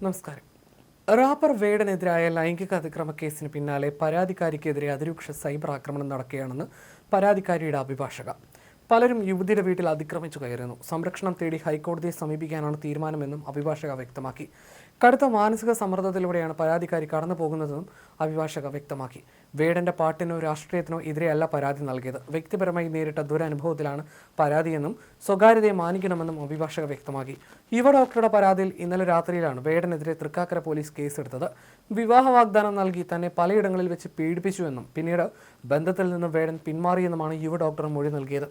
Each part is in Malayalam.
നമസ്കാരം. റാപ്പർ വേടനെതിരായ ലൈംഗിക അതിക്രമ കേസിന് പിന്നാലെ പരാതിക്കാരിക്കെതിരെ അതിരൂക്ഷ സൈബർ ആക്രമണം നടക്കുകയാണെന്ന് പരാതിക്കാരിയുടെ അഭിഭാഷക പലരും യുവതിയുടെ വീട്ടിൽ അതിക്രമിച്ചു കയറുന്നു. സംരക്ഷണം തേടി ഹൈക്കോടതിയെ സമീപിക്കാനാണ് തീരുമാനമെന്നും അഭിഭാഷക വ്യക്തമാക്കി. കടുത്ത മാനസിക സമ്മർദ്ദത്തിലൂടെയാണ് പരാതിക്കാരി കടന്നു പോകുന്നതെന്നും അഭിഭാഷക വ്യക്തമാക്കി. വേടന്റെ പാട്ടിനോ രാഷ്ട്രീയത്തിനോ എതിരെയല്ല പരാതി നൽകിയത്. വ്യക്തിപരമായി നേരിട്ട ദുരനുഭവത്തിലാണ് പരാതിയെന്നും സ്വകാര്യതയെ മാനിക്കണമെന്നും അഭിഭാഷക വ്യക്തമാക്കി. യുവ ഡോക്ടറുടെ പരാതിയിൽ ഇന്നലെ രാത്രിയിലാണ് വേടനെതിരെ തൃക്കാക്കര പോലീസ് കേസെടുത്തത്. വിവാഹ വാഗ്ദാനം നൽകി തന്നെ പലയിടങ്ങളിൽ വെച്ച് പീഡിപ്പിച്ചുവെന്നും പിന്നീട് ബന്ധത്തിൽ നിന്ന് വേടൻ പിന്മാറിയെന്നുമാണ് യുവ ഡോക്ടർ മൊഴി നൽകിയത്.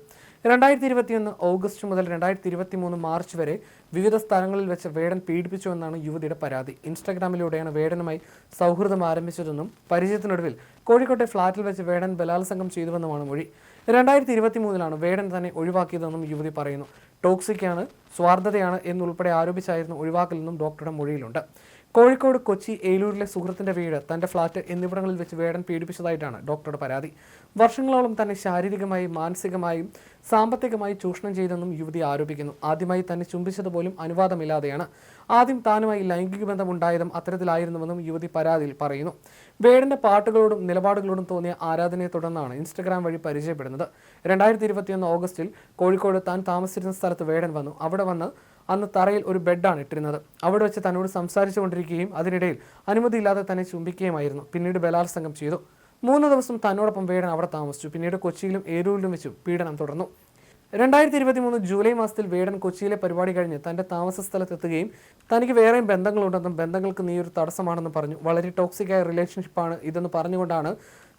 രണ്ടായിരത്തി ഇരുപത്തിയൊന്ന് ഓഗസ്റ്റ് മുതൽ രണ്ടായിരത്തി ഇരുപത്തി മൂന്ന് മാർച്ച് വരെ വിവിധ സ്ഥലങ്ങളിൽ വെച്ച് വേടൻ പീഡിപ്പിച്ചുവെന്നാണ് യുവതിയുടെ പരാതി. ഇൻസ്റ്റാഗ്രാമിലൂടെയാണ് വേടനുമായി സൗഹൃദം ആരംഭിച്ചതെന്നും പരിചയത്തിനൊടുവിൽ കോഴിക്കോട്ടെ ഫ്ളാറ്റിൽ വെച്ച് വേടൻ ബലാത്സംഗം ചെയ്തുവെന്നുമാണ് മൊഴി. രണ്ടായിരത്തി ഇരുപത്തി മൂന്നിലാണ് വേടൻ തന്നെ ഒഴിവാക്കിയതെന്നും യുവതി പറയുന്നു. ടോക്സിക്കാണ് സ്വാർത്ഥതയാണ് എന്നുൾപ്പെടെ ആരോപിച്ചായിരുന്നു ഒഴിവാക്കലെന്നും ഡോക്ടറുടെ മൊഴിയിലുണ്ട്. കോഴിക്കോട് കൊച്ചി ഏലൂരിലെ സുഹൃത്തിന്റെ വീട് തന്റെ ഫ്ളാറ്റ് എന്നിവിടങ്ങളിൽ വെച്ച് വേടൻ പീഡിപ്പിച്ചതായിട്ടാണ് ഡോക്ടറുടെ പരാതി. വർഷങ്ങളോളം തന്നെ ശാരീരികമായും മാനസികമായും സാമ്പത്തികമായി ചൂഷണം ചെയ്തെന്നും യുവതി ആരോപിക്കുന്നു. ആദ്യമായി തന്നെ ചുംബിച്ചത് പോലും അനുവാദമില്ലാതെയാണ്. ആദ്യം താനുമായി ലൈംഗിക ബന്ധം ബന്ധമുണ്ടായതും അത്തരത്തിലായിരുന്നുവെന്നും യുവതി പരാതിയിൽ പറയുന്നു. വേടന്റെ പാട്ടുകളോടും നിലപാടുകളോടും തോന്നിയ ആരാധനയെ തുടർന്നാണ് ഇൻസ്റ്റഗ്രാം വഴി പരിചയപ്പെടുന്നത്. രണ്ടായിരത്തി ഇരുപത്തിയൊന്ന് ഓഗസ്റ്റിൽ കോഴിക്കോട് താൻ താമസിച്ചിരുന്ന സ്ഥലത്ത് വേടൻ വന്നു. അവിടെ വന്ന് അന്ന് തറയിൽ ഒരു ബെഡാണ് ഇട്ടിരുന്നത്. അവിടെ വെച്ച് തന്നോട് സംസാരിച്ചു കൊണ്ടിരിക്കുകയും അതിനിടയിൽ അനുമതിയില്ലാതെ തന്നെ ചുംബിക്കുകയുമായിരുന്നു. പിന്നീട് ബലാത്സംഗം ചെയ്തു. മൂന്ന് ദിവസം തന്നോടൊപ്പം വേടൻ അവിടെ താമസിച്ചു. പിന്നീട് കൊച്ചിയിലും ഏരൂരിലും വെച്ചു പീഡനം തുടർന്നു. രണ്ടായിരത്തി ഇരുപത്തി മൂന്ന് ജൂലൈ മാസത്തിൽ വേടൻ കൊച്ചിയിലെ പരിപാടി കഴിഞ്ഞ് തന്റെ താമസ സ്ഥലത്തെത്തുകയും തനിക്ക് വേറെയും ബന്ധങ്ങളുണ്ടെന്നും ബന്ധങ്ങൾക്ക് നീ ഒരു തടസ്സമാണെന്നും പറഞ്ഞു. വളരെ ടോക്സിക് ടോക്സിക്കായ റിലേഷൻഷിപ്പാണ് ഇതെന്ന് പറഞ്ഞുകൊണ്ടാണ്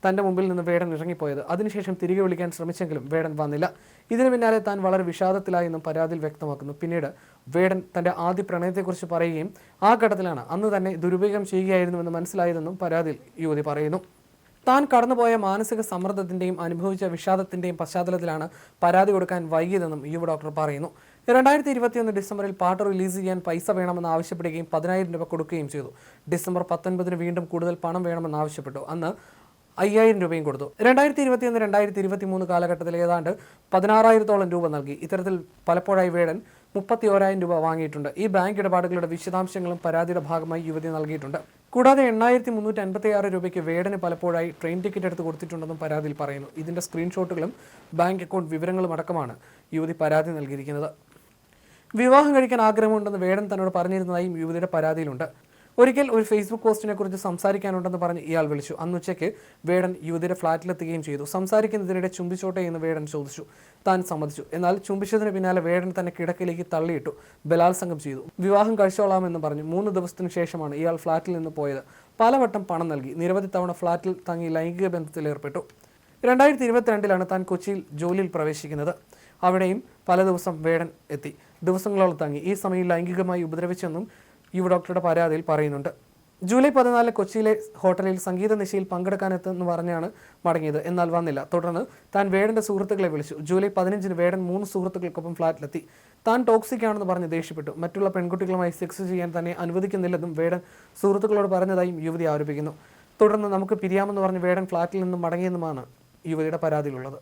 തന്റെ മുമ്പിൽ നിന്ന് വേടൻ ഇറങ്ങിപ്പോയത്. അതിനുശേഷം തിരികെ വിളിക്കാൻ ശ്രമിച്ചെങ്കിലും വേടൻ വന്നില്ല. ഇതിനു പിന്നാലെ താൻ വളരെ വിഷാദത്തിലായെന്നും പരാതിയിൽ വ്യക്തമാക്കുന്നു. പിന്നീട് വേടൻ തന്റെ ആദ്യ പ്രണയത്തെക്കുറിച്ച് പറയുകയും ആ ഘട്ടത്തിലാണ് അന്ന് തന്നെ ദുരുപയോഗം ചെയ്യുകയായിരുന്നുവെന്ന് മനസ്സിലായതെന്നും പരാതിയിൽ യുവതി പറയുന്നു. താൻ കടന്നുപോയ മാനസിക സമ്മർദ്ദത്തിന്റെയും അനുഭവിച്ച വിഷാദത്തിന്റെയും പശ്ചാത്തലത്തിലാണ് പരാതി കൊടുക്കാൻ വൈകിയതെന്നും യുവ ഡോക്ടർ പറയുന്നു. രണ്ടായിരത്തി ഇരുപത്തിയൊന്ന് ഡിസംബറിൽ പാട്ട് റിലീസ് ചെയ്യാൻ പൈസ വേണമെന്ന് ആവശ്യപ്പെടുകയും പതിനായിരം രൂപ കൊടുക്കുകയും ചെയ്തു. ഡിസംബർ പത്തൊൻപതിന് വീണ്ടും കൂടുതൽ പണം വേണമെന്ന് ആവശ്യപ്പെട്ടു. അന്ന് അയ്യായിരം രൂപയും കൊടുത്തു. രണ്ടായിരത്തി ഇരുപത്തിയൊന്ന് രണ്ടായിരത്തി ഇരുപത്തി മൂന്ന് കാലഘട്ടത്തിൽ ഏതാണ്ട് പതിനാറായിരത്തോളം രൂപ നൽകി. ഇത്തരത്തിൽ പലപ്പോഴായി വേടൻ മുപ്പത്തി ഓരായിരം രൂപ വാങ്ങിയിട്ടുണ്ട്. ഈ ബാങ്ക് ഇടപാടുകളുടെ വിശദാംശങ്ങളും പരാതിയുടെ ഭാഗമായി യുവതി നൽകിയിട്ടുണ്ട്. കൂടാതെ എണ്ണായിരത്തി മുന്നൂറ്റി അൻപത്തി ആറ് രൂപയ്ക്ക് വേടന് പലപ്പോഴായി ട്രെയിൻ ടിക്കറ്റ് എടുത്ത് കൊടുത്തിട്ടുണ്ടെന്നും പരാതിയിൽ പറയുന്നു. ഇതിന്റെ സ്ക്രീൻഷോട്ടുകളും ബാങ്ക് അക്കൗണ്ട് വിവരങ്ങളും അടക്കമാണ് യുവതി പരാതി നൽകിയിരിക്കുന്നത്. വിവാഹം കഴിക്കാൻ ആഗ്രഹമുണ്ടെന്ന് വേടൻ തന്നോട് പറഞ്ഞിരുന്നതായും യുവതിയുടെ പരാതിയിലുണ്ട്. ഒരിക്കൽ ഒരു ഫേസ്ബുക്ക് പോസ്റ്റിനെ കുറിച്ച് സംസാരിക്കാനുണ്ടെന്ന് പറഞ്ഞ് ഇയാൾ വിളിച്ചു. അന്ന് ഉച്ചയ്ക്ക് വേടൻ യുവതിയുടെ ഫ്ളാറ്റിലെത്തുകയും ചെയ്തു. സംസാരിക്കുന്നതിനിടെ ചുംബിച്ചോട്ടെ എന്ന് വേടൻ ചോദിച്ചു. താൻ സമ്മതിച്ചു. എന്നാൽ ചുംബിച്ചതിന് പിന്നാലെ വേടൻ തന്നെ കിടക്കിലേക്ക് തള്ളിയിട്ടു ബലാത്സംഗം ചെയ്തു. വിവാഹം കഴിച്ചോളാമെന്ന് പറഞ്ഞു. മൂന്ന് ദിവസത്തിന് ശേഷമാണ് ഇയാൾ ഫ്ളാറ്റിൽ നിന്ന് പോയത്. പലവട്ടം പണം നൽകി. നിരവധി തവണ ഫ്ളാറ്റിൽ തങ്ങി ലൈംഗിക ബന്ധത്തിൽ ഏർപ്പെട്ടു. രണ്ടായിരത്തി ഇരുപത്തിരണ്ടിലാണ് താൻ കൊച്ചിയിൽ ജോലിയിൽ പ്രവേശിക്കുന്നത്. അവിടെയും പല ദിവസം വേടൻ എത്തി. ദിവസങ്ങളോളം തങ്ങി. ഈ സമയം ലൈംഗികമായി ഉപദ്രവിച്ചെന്നും യുവ ഡോക്ടറുടെ പരാതിയിൽ പറയുന്നുണ്ട്. ജൂലൈ പതിനാലിന് കൊച്ചിയിലെ ഹോട്ടലിൽ സംഗീത നിശയിൽ പങ്കെടുക്കാനെത്തെന്ന് പറഞ്ഞാണ് മടങ്ങിയത്. എന്നാൽ വന്നില്ല. തുടർന്ന് താൻ വേടന്റെ സുഹൃത്തുക്കളെ വിളിച്ചു. ജൂലൈ പതിനഞ്ചിന് വേടൻ മൂന്ന് സുഹൃത്തുക്കൾക്കൊപ്പം ഫ്ളാറ്റിലെത്തി താൻ ടോക്സിക് ആണെന്ന് പറഞ്ഞ് ദേഷ്യപ്പെട്ടു. മറ്റുള്ള പെൺകുട്ടികളുമായി സെക്സ് ചെയ്യാൻ തന്നെ അനുവദിക്കുന്നില്ലെന്നും വേടൻ സുഹൃത്തുക്കളോട് പറഞ്ഞതായും യുവതി ആരോപിക്കുന്നു. തുടർന്ന് നമുക്ക് പിരിയാമെന്ന് പറഞ്ഞ് വേടൻ ഫ്ളാറ്റിൽ നിന്നും മടങ്ങിയെന്നുമാണ് യുവതിയുടെ പരാതിയിലുള്ളത്.